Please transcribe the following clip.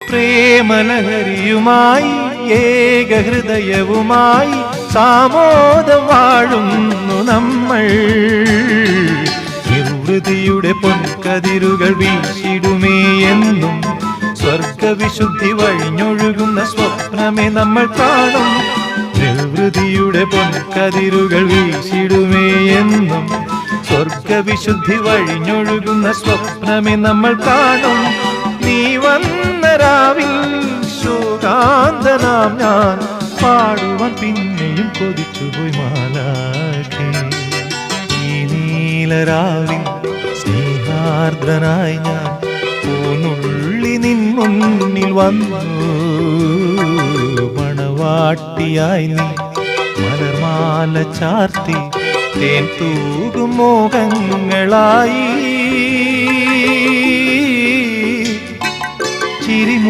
പ്രേമലഹരിയുമായി ഏകഹൃദയവുമായി സാമോദം വാഴുന്നു നമ്മൾ. നിർവൃതിയുടെ പൊൻകതിരുകൾ വീശിടുമേ എന്നും സ്വർഗവിശുദ്ധി വഴിഞ്ഞൊഴുകുന്ന സ്വപ്നമേ നമ്മൾ കാണും. നിർവൃതിയുടെ പൊൻകതിരുകൾ വീശിടുമേ എന്നും സ്വർഗവിശുദ്ധി വഴിഞ്ഞൊഴുകുന്ന സ്വപ്നമേ നമ്മൾ കാണും. ശോകാന്തനാം ഞാൻ പാടുവാൻ പിന്നെയും കൊതിച്ചുപോയി മാലാഖേ. ഈ നീലരാവിൽ സ്നേഹാർദ്രനായി ഞാൻ പൂനുള്ളി നിൻ വന്നു. മണവാട്ടിയായി നീ മലർമാല ചാർത്തി തേൻ തൂകും മോഹങ്ങളായി. ചിരിമു